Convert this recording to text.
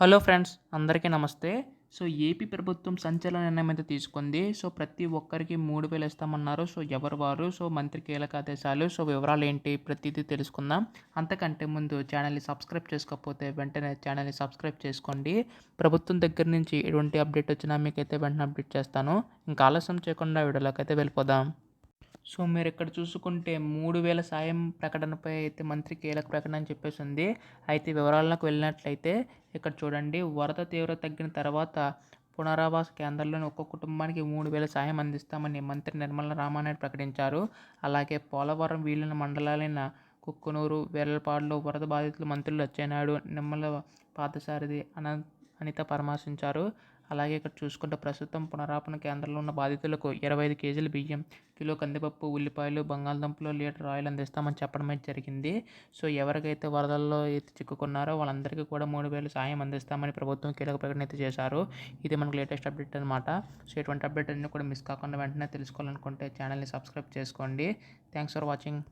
Hello friends అందరికీ నమస్తే. So AP ప్రభుత్వం సంచలన నిర్ణయం అయితే తీసుకుంది. సో ప్రతి ఒక్కరికి మూడు వేలు ఇస్తామన్నారు. సో ఎవరు వారు? సో మంత్రి కీలక ఆదేశాలు. సో వివరాలు ఏంటి? ప్రతిదీ తెలుసుకుందాం. అంతకంటే ముందు ఛానల్ని సబ్స్క్రైబ్ చేసుకోకపోతే వెంటనే ఛానల్ని సబ్స్క్రైబ్ చేసుకోండి. ప్రభుత్వం దగ్గర నుంచి ఎటువంటి అప్డేట్ వచ్చినా మీకైతే వెంటనే అప్డేట్ చేస్తాను. ఇంకా ఆలస్యం చేయకుండా వీడియోలోకి అయితే వెళ్ళిపోదాం. సో మీరు ఇక్కడ చూసుకుంటే మూడు వేల సాయం ప్రకటనపై అయితే మంత్రి కీలక ప్రకటన అని చెప్పేసి ఉంది. అయితే వివరాలకు వెళ్ళినట్లయితే ఇక్కడ చూడండి వరద తీవ్రత తగ్గిన తర్వాత పునరావాస కేంద్రాల్లోని ఒక్కొక్క కుటుంబానికి మూడు వేల సాయం అందిస్తామని మంత్రి నిర్మల రామానాయుడు ప్రకటించారు. అలాగే పోలవరం వీలిన మండలాలైన కుక్కునూరు వేలపాడులో వరద బాధితులు మంత్రులు అచ్చెన్నాయుడు నిమ్మల పాదసారథి అన అనిత పరామర్శించారు. అలాగే ఇక్కడ చూసుకుంటే ప్రస్తుతం పునరాపణ కేంద్రంలో ఉన్న బాధితులకు ఇరవై ఐదు కేజీల బియ్యం కిలో కందిపప్పు ఉల్లిపాయలు బంగాళదుంపలు లీటర్ ఆయిల్ అందిస్తామని చెప్పడమే జరిగింది. సో ఎవరికైతే వరదల్లో అయితే చిక్కుకున్నారో వాళ్ళందరికీ కూడా మూడు వేలు సాయం అందిస్తామని ప్రభుత్వం కీలక ప్రకటన అయితే చేశారు. ఇది మనకు లేటెస్ట్ అప్డేట్ అనమాట సో ఇటువంటి అప్డేట్ అన్ని కూడా మిస్ కాకుండా వెంటనే తెలుసుకోవాలనుకుంటే ఛానల్ని సబ్స్క్రైబ్ చేసుకోండి. Thanks for watching.